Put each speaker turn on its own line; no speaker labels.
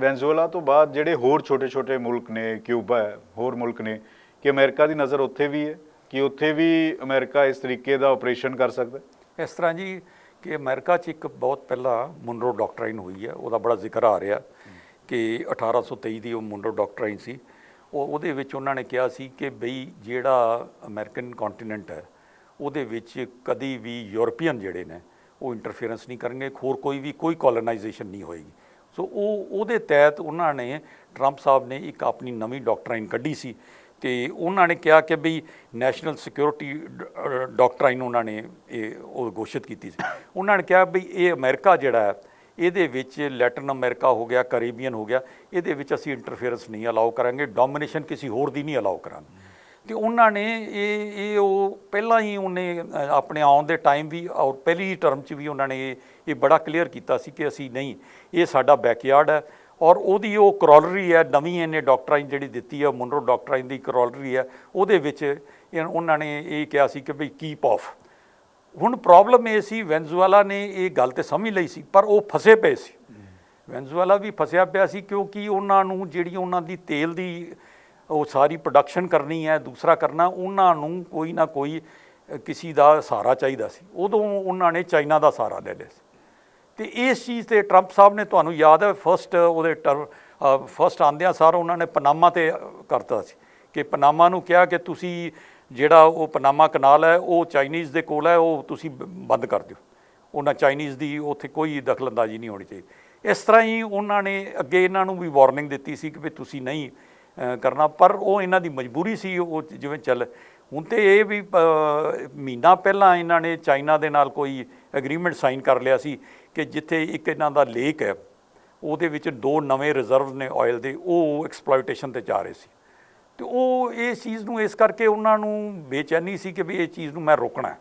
Venezuela ਤੋਂ ਬਾਅਦ ਜਿਹੜੇ ਹੋਰ ਛੋਟੇ-ਛੋਟੇ ਮੁਲਕ ਨੇ, ਕਿਊਬਾ ਹੈ, ਹੋਰ ਮੁਲਕ ਨੇ, ਕਿ ਅਮਰੀਕਾ ਦੀ ਨਜ਼ਰ ਉੱਥੇ ਵੀ ਹੈ, ਕਿ ਉੱਥੇ ਵੀ ਅਮਰੀਕਾ ਇਸ ਤਰੀਕੇ ਦਾ ਆਪਰੇਸ਼ਨ ਕਰ ਸਕਦਾ
ਇਸ ਤਰ੍ਹਾਂ ਜੀ, ਕਿ ਅਮਰੀਕਾ 'ਚ ਇੱਕ ਬਹੁਤ ਪਹਿਲਾਂ ਮੁਨਰੋ ਡਾਕਟਰਾਈਨ ਹੋਈ ਹੈ, ਉਹਦਾ ਬੜਾ ਜ਼ਿਕਰ ਆ ਰਿਹਾ ਕਿ 1823 ਦੀ ਉਹ ਮੁਨਰੋ ਡਾਕਟਰਾਈਨ ਸੀ। ਉਹ, ਉਹਦੇ ਵਿੱਚ ਉਹਨਾਂ ਨੇ ਕਿਹਾ ਸੀ ਕਿ ਬਈ ਜਿਹੜਾ ਅਮਰੀਕਨ ਕੰਟੀਨੈਂਟ ਹੈ, ਉਹਦੇ ਵਿੱਚ ਕਦੀ ਵੀ ਯੂਰਪੀਅਨ ਜਿਹੜੇ ਨੇ, ਉਹ ਇੰਟਰਫੇਰੈਂਸ ਨਹੀਂ ਕਰਨਗੇ, ਹੋਰ ਕੋਈ ਵੀ, ਕੋਈ ਕੋਲੋਨਾਈਜੇਸ਼ਨ ਨਹੀਂ ਹੋਏਗੀ। ਸੋ ਉਹ, ਉਹਦੇ ਤਹਿਤ ਉਹਨਾਂ ਨੇ, ਟਰੰਪ ਸਾਹਿਬ ਨੇ ਇੱਕ ਆਪਣੀ ਨਵੀਂ ਡਾਕਟਰਾਈਨ ਕੱਢੀ ਸੀ ਤੇ ਉਹਨਾਂ ਨੇ ਕਿਹਾ ਕਿ ਬਈ ਨੈਸ਼ਨਲ ਸਿਕਿਉਰਿਟੀ ਡਾਕਟਰਾਈਨ ਉਹਨਾਂ ਨੇ ਇਹ, ਉਹ ਘੋਸ਼ਿਤ ਕੀਤੀ ਸੀ। ਉਹਨਾਂ ਨੇ ਕਿਹਾ ਬਈ ਇਹ ਅਮਰੀਕਾ ਜਿਹੜਾ ਹੈ, ਇਹਦੇ ਵਿੱਚ ਲੈਟਨ ਅਮਰੀਕਾ ਹੋ ਗਿਆ, ਕੈਰੀਬੀਅਨ ਹੋ ਗਿਆ, ਇਹਦੇ ਵਿੱਚ ਅਸੀਂ ਇੰਟਰਫੇਰੈਂਸ ਨਹੀਂ ਅਲਾਉ ਕਰਾਂਗੇ ਡੋਮੀਨੇਸ਼ਨ ਕਿਸੇ ਹੋਰ ਦੀ ਨਹੀਂ ਅਲਾਉ ਕਰਾਂਗੇ। ਤੇ ਉਹਨਾਂ ਨੇ ਇਹ ਇਹ ਉਹ ਪਹਿਲਾਂ ਹੀ ਉਹਨੇ ਆਪਣੇ ਆਉਣ ਦੇ ਟਾਈਮ ਵੀ ਔਰ ਪਹਿਲੀ ਟਰਮ 'ਚ ਵੀ ਉਹਨਾਂ ਨੇ ਇਹ ਬੜਾ ਕਲੀਅਰ ਕੀਤਾ ਸੀ ਕਿ ਅਸੀਂ ਨਹੀਂ ਇਹ ਸਾਡਾ ਬੈਕਯਾਰਡ ਹੈ ਔਰ ਉਹਦੀ ਉਹ ਕਰੋਲਰੀ ਹੈ ਨਵੀਂ ਇਹਨੇ ਡਾਕਟਰਾਈਨ ਜਿਹੜੀ ਦਿੱਤੀ ਹੈ ਮੁੰਡਰੋ ਡਾਕਟਰਾਈਨ ਦੀ ਕਰੋਲਰੀ ਹੈ ਉਹਦੇ ਵਿੱਚ ਇਹ- ਉਹਨਾਂ ਨੇ ਇਹ ਕਿਹਾ ਸੀ ਕਿ ਭਈ ਕੀਪ ਆਫ ਹੁਣ ਪ੍ਰੋਬਲਮ ਇਹ ਸੀ ਵੈਨਜ਼ੂਏਲਾ ਨੇ ਇਹ ਗੱਲ ਤੇ ਸਮਝ ਲਈ ਸੀ ਪਰ ਉਹ ਫਸੇ ਪਏ ਸੀ। ਵੈਨਜ਼ੂਏਲਾ ਵੀ ਫਸਿਆ ਪਿਆ ਸੀ ਕਿਉਂਕਿ ਉਹਨਾਂ ਨੂੰ ਜਿਹੜੀ ਉਹਨਾਂ ਦੀ ਤੇਲ ਦੀ ਉਹ ਸਾਰੀ ਪ੍ਰੋਡਕਸ਼ਨ ਕਰਨੀ ਹੈ ਦੂਸਰਾ ਕਰਨਾ ਉਹਨਾਂ ਨੂੰ ਕੋਈ ਨਾ ਕੋਈ ਅ, ਕਿਸੀ ਦਾ ਸਹਾਰਾ ਚਾਹੀਦਾ ਸੀ। ਉਦੋਂ ਉਹਨਾਂ ਨੇ ਚਾਈਨਾ ਦਾ ਸਹਾਰਾ ਲੈ ਲਿਆ ਸੀ। ਤੇ ਇਸ ਚੀਜ਼ ਤੇ ਟਰੰਪ ਸਾਹਿਬ ਨੇ ਤੁਹਾਨੂੰ ਯਾਦ ਹੈ ਫਸਟ ਉਹਦੇ ਟਰ ਫਸਟ ਆਂਦਿਆਂ ਸਾਰ ਉਹਨਾਂ ਨੇ ਪਨਾਮਾ ਤੇ ਕਰਤਾ ਸੀ ਕਿ ਪਨਾਮਾ ਨੂੰ ਕਿਹਾ ਕਿ ਤੁਸੀਂ ਜਿਹੜਾ ਉਹ ਪਨਾਮਾ ਕਨਾਲ ਹੈ ਉਹ ਚਾਈਨੀਜ਼ ਦੇ ਕੋਲ ਹੈ ਉਹ ਤੁਸੀਂ ਬ- ਬੰਦ ਕਰ ਦਿਓ। ਉਹਨਾਂ ਚਾਈਨੀਜ਼ ਦੀ ਉੱਥੇ ਕੋਈ ਦਖਲਅੰਦਾਜ਼ੀ ਨਹੀਂ ਹੋਣੀ ਚਾਹੀਦੀ। ਇਸ ਤਰ੍ਹਾਂ ਹੀ ਉਹਨਾਂ ਨੇ ਅੱਗੇ ਇਹਨਾਂ ਨੂੰ ਵੀ ਵਾਰਨਿੰਗ ਦਿੱਤੀ ਸੀ ਕਿ ਵੀ ਤੁਸੀਂ ਨਹੀਂ ਕਰਨਾ, ਪਰ ਉਹ ਇਹਨਾਂ ਦੀ ਮਜਬੂਰੀ ਸੀ, ਉਹ ਜਿਵੇਂ ਚੱਲ। ਹੁਣ ਤੇ ਇਹ ਵੀ ਮਹੀਨਾ ਪਹਿਲਾਂ ਇਹਨਾਂ ਨੇ ਚਾਈਨਾ ਦੇ ਨਾਲ ਕੋਈ ਐਗਰੀਮੈਂਟ ਸਾਈਨ ਕਰ ਲਿਆ ਸੀ ਕਿ ਜਿੱਥੇ ਇੱਕ ਇਹਨਾਂ ਦਾ ਲੇਕ ਹੈ, ਉਹਦੇ ਵਿੱਚ ਦੋ ਨਵੇਂ ਰਿਜ਼ਰਵ ਨੇ ਆਇਲ ਦੇ, ਉਹ ਐਕਸਪਲੋਇਟੇਸ਼ਨ ਤੇ ਜਾ ਰਹੇ ਸੀ। ਤੇ ਉਹ, ਇਹ ਚੀਜ਼ ਨੂੰ ਇਸ ਕਰਕੇ ਉਹਨਾਂ ਨੂੰ ਬੇਚੈਨੀ ਸੀ ਕਿ ਵੀ ਇਹ ਚੀਜ਼ ਨੂੰ ਮੈਂ ਰੋਕਣਾ ਹੈ।